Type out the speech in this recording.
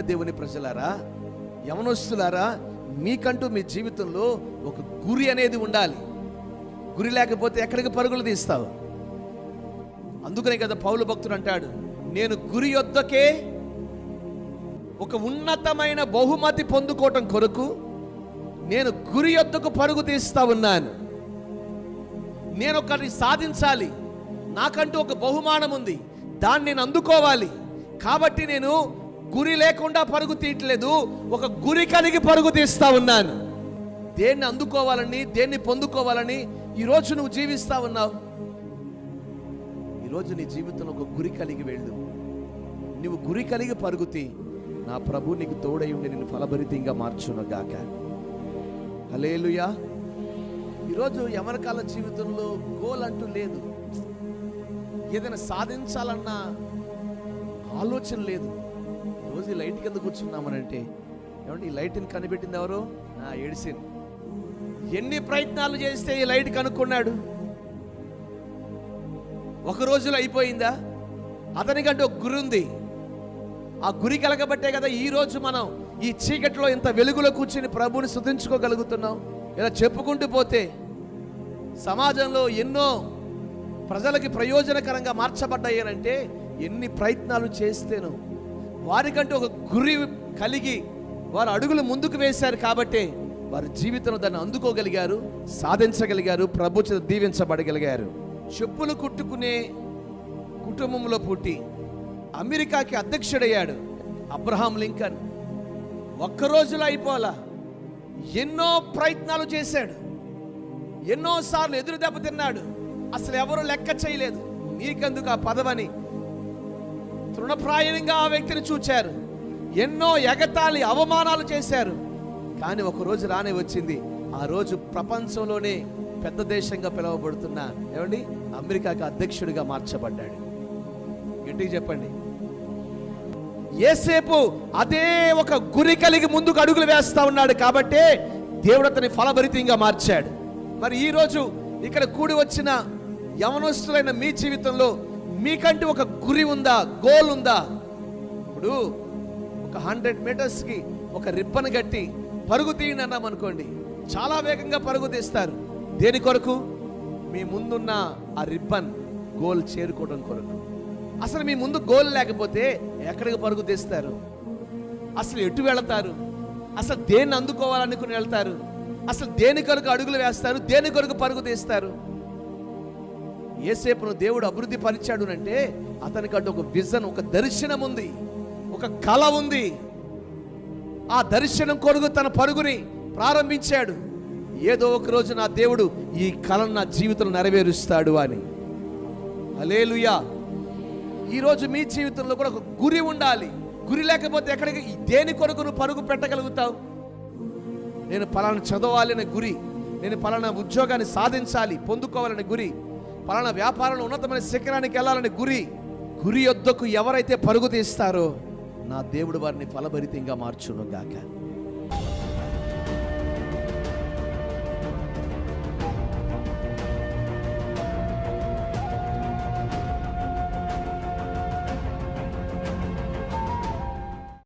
దేవుని ప్రజలారా యవనస్తులారా మీకంటూ మీ జీవితంలో ఒక గురి అనేది ఉండాలి. గురి లేకపోతే ఎక్కడికి పరుగులు తీస్తావు? అందుకనే కదా పౌలు భక్తుడు అంటాడు నేను గురి యొద్దకే ఒక ఉన్నతమైన బహుమతి పొందుకోవటం కొరకు నేను గురి యొద్దకు పరుగు తీస్తా ఉన్నాను. నేను ఒకటి సాధించాలి. నాకంటూ ఒక బహుమానం ఉంది. దాన్ని నేను అందుకోవాలి. కాబట్టి నేను గురి లేకుండా పరుగు తీయట్లేదు. ఒక గురి కలిగి పరుగు తీస్తా ఉన్నాను. దేన్ని అందుకోవాలని దేన్ని పొందుకోవాలని ఈరోజు నువ్వు జీవిస్తా ఉన్నావు. ఈరోజు నీ జీవితంలో ఒక గురి కలిగి వెళ్ళు. నువ్వు గురి కలిగి పరుగుతి నా ప్రభు నీకు తోడై ఉండి నేను ఫలభరితంగా మార్చును గాక హలేలుయా ఈరోజు ఎవరికాల జీవితంలో గోల్ అంటూ లేదు. ఏదైనా సాధించాలన్న ఆలోచన లేదు. రోజు ఈ లైట్ కింద కూర్చున్నామనంటే ఏమంటే ఈ లైట్ని కనిపెట్టింది ఎవరు? నా ఎడిసిన్ ఎన్ని ప్రయత్నాలు చేస్తే ఈ లైట్ కనుక్కున్నాడు? ఒక రోజులో అయిపోయిందా? అతనికంటే ఒక గురి ఉంది. ఆ గురి కలగబట్టే కదా ఈ రోజు మనం ఈ చీకటిలో ఇంత వెలుగులో కూర్చుని ప్రభుని స్తుతించుకోగలుగుతున్నాం ఇలా చెప్పుకుంటూ పోతే సమాజంలో ఎన్నో ప్రజలకి ప్రయోజనకరంగా మార్చబడ్డాయనంటే ఎన్ని ప్రయత్నాలు చేస్తేనో వారికంటూ ఒక గురి కలిగి వారు అడుగులు ముందుకు వేశారు కాబట్టే వారి జీవితంలో దాన్ని అందుకోగలిగారు సాధించగలిగారు ప్రభుత్వం దీవించబడగలిగారు. చెప్పులు కుట్టుకునే కుటుంబంలో పుట్టి అమెరికాకి అధ్యక్షుడయ్యాడు అబ్రహాం లింకన్. ఒక్క రోజులో అయిపోలా ఎన్నో ప్రయత్నాలు చేశాడు. ఎన్నోసార్లు ఎదురు దెబ్బ తిన్నాడు. అసలు ఎవరు లెక్క చేయలేదు. నీకెందుకు ఆ పదవని? తృణప్రాయంగా ఆ వ్యక్తిని చూచారు. ఎన్నో ఎగతాళి అవమానాలు చేశారు. కానీ ఒక రోజు రానే వచ్చింది. ఆ రోజు ప్రపంచంలోనే పెద్ద దేశంగా పిలువబడుతున్న ఏమండి అమెరికాకి అధ్యక్షుడిగా మార్చబడ్డాడు. గట్టిగా చెప్పండి. ఏసేపు అదే ఒక గురి కలిగి ముందుకు అడుగులు వేస్తా ఉన్నాడు కాబట్టే దేవుడు అతని ఫలభరితంగా మార్చాడు. మరి ఈరోజు ఇక్కడ కూడి వచ్చిన యవనస్తులైన మీ జీవితంలో మీకంటూ ఒక గురి ఉందా గోల్ ఉందా? ఇప్పుడు ఒక హండ్రెడ్ మీటర్స్కి ఒక రిబ్బన్ కట్టి పరుగు తీయండి అనుకోండి. చాలా వేగంగా పరుగు తీస్తారు. దేని కొరకు? మీ ముందున్న ఆ రిబ్బన్ గోల్ చేరుకోవడం కొరకు. అసలు మీ ముందు గోల్ లేకపోతే ఎక్కడికి పరుగు తీస్తారు? అసలు ఎటు వెళతారు? అసలు దేన్ని అందుకోవాలనుకుని వెళ్తారు? అసలు దేని కొరకు అడుగులు వేస్తారు? దేని కొరకు పరుగు తీస్తారు? ఏసేపును దేవుడు అభివృద్ధి పరిచాడు అంటే అతనికంటే ఒక విజన్ ఒక దర్శనం ఉంది ఒక కళ ఉంది. ఆ దర్శనం కొరకు తన పరుగుని ప్రారంభించాడు. ఏదో ఒక రోజు నా దేవుడు ఈ కళను నా జీవితంలో నెరవేరుస్తాడు అని. అలేలుయా ఈరోజు మీ జీవితంలో కూడా ఒక గురి ఉండాలి. గురి లేకపోతే ఎక్కడికి దేని కొరకు నువ్వు పరుగు పెట్టగలుగుతావు? నేను పలానా చదవాలనే గురి నేను పలానా ఉద్యోగాన్ని సాధించాలి పొందుకోవాలనే గురి. పలానా వ్యాపారంలో ఉన్నతమైన శిఖరానికి వెళ్ళాలని గురి గురి యొద్దకు ఎవరైతే పరుగు తీస్తారో నా దేవుడు వారిని ఫలభరితంగా మార్చును గాక